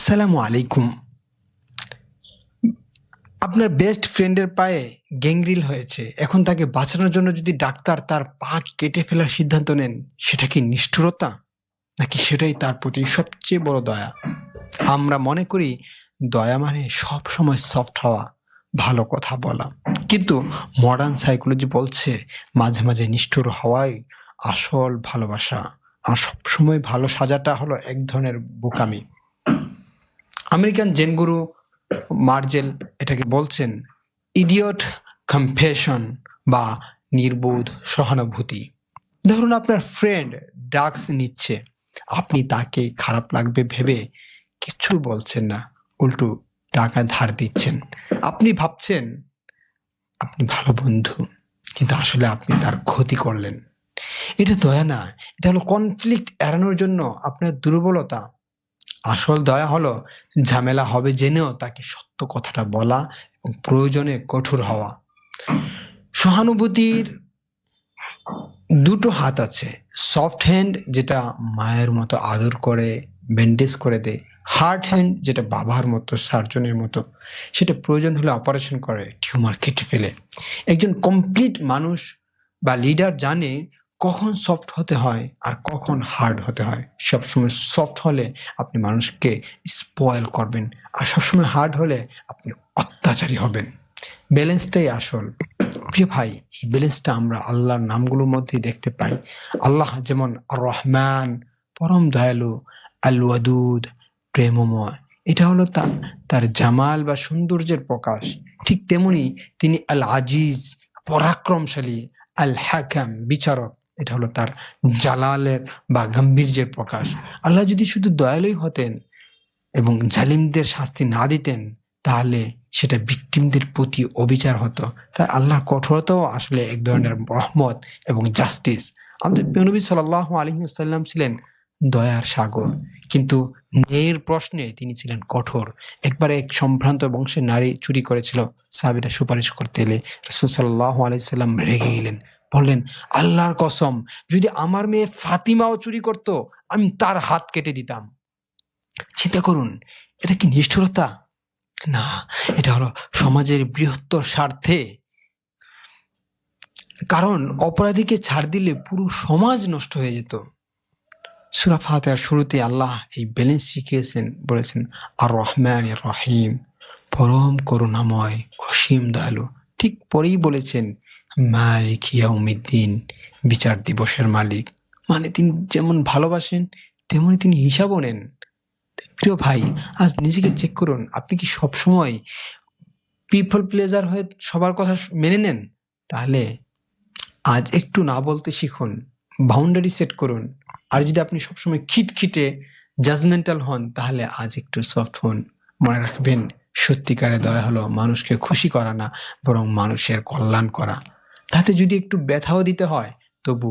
আসসালামু আলাইকুম। আপনার বেস্ট ফ্রেন্ডের পায়ে গ্যাংরিল হয়েছে। এখন তাকে বাঁচানোর জন্য যদি ডাক্তার তার পা কেটে ফেলার সিদ্ধান্ত নেন, সেটা কি নিষ্ঠুরতা? নাকি সেটাই তার প্রতি সবচেয়ে বড় দয়া? আমরা মনে করি দয়া মানে সব সময় সফট হওয়া, ভালো কথা বলা। কিন্তু মডার্ন সাইকোলজি বলছে মাঝে মাঝে নিষ্ঠুর হওয়াই আসল ভালোবাসা। আর সবসময় ভালো সাজাটা হলো এক ধরনের বোকামি। আমেরিকান জেন গুরু মার্জেল এটাকে বলছেন, ইডিয়ট কম্পেশন বা নির্বোধ সহানুভূতি। ধরুন আপনার ফ্রেন্ড ড্রাগস নিচ্ছে, আপনি তাকে খারাপ লাগবে ভেবে কিছু বলছেন না, উল্টো টাকা ধার দিচ্ছেন। আপনি ভাবছেন, আপনি ভালো বন্ধু, কিন্তু আসলে আপনি তার ক্ষতি করলেন। এটা দয়া না, এটা হলো কনফ্লিক্ট এড়ানোর জন্য আপনার দুর্বলতা। আসল দয়া হলো ঝামেলা হবে জেনেও তাকে সত্য কথাটা বলা এবং প্রয়োজনে কঠোর হওয়া। সহানুভূতির দুটো হাত আছে। সফট হ্যান্ড যেটা মায়ের মতো আদর করে, ব্যান্ডেজ করে দেয়। হার্ড হ্যান্ড যেটা বাবার মতো, সার্জনের মতো, সেটা প্রয়োজন হলে অপারেশন করে, টিউমার কেটে ফেলে। একজন কমপ্লিট মানুষ বা লিডার জানে কখন সফট হতে হয় আর কখন হার্ড হতে হয়? সবসময় সফট হলে আপনি মানুষকে স্পয়েল করবেন আর সবসময় হার্ড হলে আপনি অত্যাচারী হবেন। ব্যালেন্সটাই আসল। প্রিয় ভাই, এই ব্যালেন্সটা আমরা আল্লাহর নামগুলোর মধ্যে দেখতে পাই। আল্লাহ যেমন রহমান পরম দয়ালু আল ওয়াদুদ প্রেমময়। এটা হলো তার তার জামাল বা সৌন্দর্যের প্রকাশ। ঠিক তেমনি তিনি আল আজিজ পরাক্রমশালী আল হাকাম বিচারক। এটা হলো তার জালালের বা গাম্ভীর্যের প্রকাশ। আল্লাহ যদি শুধু দয়ালুই হতেন এবং জালিমদের শাস্তি না দিতেন, তাহলে সেটা ভিকটিমদের প্রতি অবিচার হতো। তাই আল্লাহর কঠোরতাও আসলে এক ধরনের রহমত এবং জাস্টিস আমাদের নবী সাল্লাহ আলহিউসাল্লাম ছিলেন দয়ার সাগর। কিন্তু মেয়ের প্রশ্নে তিনি ছিলেন কঠোর। একবার এক সম্ভ্রান্ত বংশের নারী চুরি করেছিল সাহাবিরা সুপারিশ করতে এলে রসুল সাল্লাহ আলাইসাল্লাম রেগে গেলেন। বললেন, আল্লাহর কসম, যদি আমার মেয়ে ফাতিমাও চুরি করত, আমি তার হাত কেটে দিতাম। চিন্তা করুন, এটা কি নিষ্ঠুরতা? না, এটা হলো সমাজের বৃহত্তর স্বার্থে। কারণ অপরাধীকে ছাড় দিলে পুরো সমাজ নষ্ট হয়ে যেত। সুরা ফাতেহার শুরুতে আল্লাহ এই ব্যালেন্স শিখিয়েছেন, বলেছেন আর রহমান রহিম, পরম করুণাময়, অসীম দয়ালু। ঠিক পরেই বলেছেন মালিক ইয়াউমিদ্দিন, বিচার দিবসের মালিক। মানে তিনি যেমন ভালোবাসেন, তেমনি তিনি হিসাবও নেন। প্রিয় ভাই, আজ নিজেকে চেক করুন। আপনি কি সবসময় পিপল প্লেজার হয়ে সবার কথা মেনে নেন? তাহলে আজ একটু না বলতে শিখুন। বাউন্ডারি সেট করুন। আর যদি আপনি সবসময় খিটখিটে জাজমেন্টাল হন, তাহলে আজ একটু সফট হন। মনে রাখবেন সত্যিকারে দয়া হলো মানুষকে খুশি করা না, বরং মানুষের কল্যাণ করা। তাতে যদি একটু ব্যথাও দিতে হয় তবু